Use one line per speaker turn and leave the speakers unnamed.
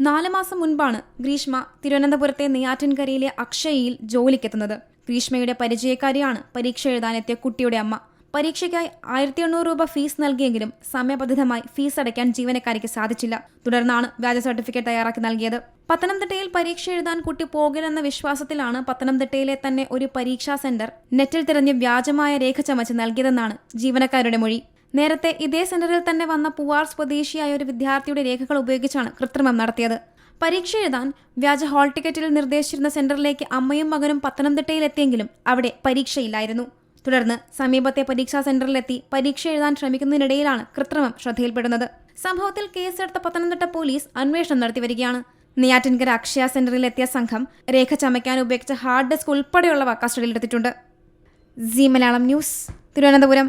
നാല് മാസം മുൻപാണ് ഗ്രീഷ്മ തിരുവനന്തപുരത്തെ നെയ്യാറ്റിൻകരയിലെ അക്ഷയയിൽ ജോലിക്കെത്തുന്നത്. ഗ്രീഷ്മയുടെ പരിചയക്കാരിയാണ് പരീക്ഷ എഴുതാനെത്തിയ കുട്ടിയുടെ അമ്മ. പരീക്ഷയ്ക്കായി ആയിരത്തി എണ്ണൂറ് രൂപ ഫീസ് നൽകിയെങ്കിലും സമയബന്ധിതമായി ഫീസ് അടയ്ക്കാൻ ജീവനക്കാരിക്ക് സാധിച്ചില്ല. തുടർന്നാണ് വ്യാജ സർട്ടിഫിക്കറ്റ് തയ്യാറാക്കി നൽകിയത്. പത്തനംതിട്ടയിൽ പരീക്ഷ എഴുതാൻ കുട്ടി പോകില്ലെന്ന വിശ്വാസത്തിലാണ് പത്തനംതിട്ടയിലെ തന്നെ ഒരു പരീക്ഷാ സെന്റർ നെറ്റിൽ തിരഞ്ഞ് വ്യാജമായ രേഖ ചമച്ച് നൽകിയതെന്നാണ് ജീവനക്കാരുടെ മൊഴി. നേരത്തെ ഇതേ സെന്ററിൽ തന്നെ വന്ന പൂവാർ സ്വദേശിയായ ഒരു വിദ്യാർത്ഥിയുടെ രേഖകൾ ഉപയോഗിച്ചാണ് കൃത്രിമം നടത്തിയത്. പരീക്ഷ എഴുതാൻ വ്യാജ ഹാൾ ടിക്കറ്റിൽ നിർദ്ദേശിച്ചിരുന്ന സെന്ററിലേക്ക് അമ്മയും മകനും പത്തനംതിട്ടയിലെത്തിയെങ്കിലും അവിടെ പരീക്ഷയില്ലായിരുന്നു. തുടർന്ന് സമീപത്തെ പരീക്ഷാ സെന്ററിലെത്തി പരീക്ഷ എഴുതാൻ ശ്രമിക്കുന്നതിനിടയിലാണ് കൃത്രിമം ശ്രദ്ധയിൽപ്പെടുന്നത്. സംഭവത്തിൽ കേസെടുത്ത പത്തനംതിട്ട പോലീസ് അന്വേഷണം നടത്തിവരികയാണ്. നെയ്യാറ്റിൻകര അക്ഷയ സെന്ററിൽ എത്തിയ സംഘം രേഖ ചമയ്ക്കാൻ ഉപയോഗിച്ച ഹാർഡ് ഡിസ്ക് ഉൾപ്പെടെയുള്ളവ കസ്റ്റഡിയിലെടുത്തിട്ടുണ്ട്. C Malayalam news Thiruvananthapuram.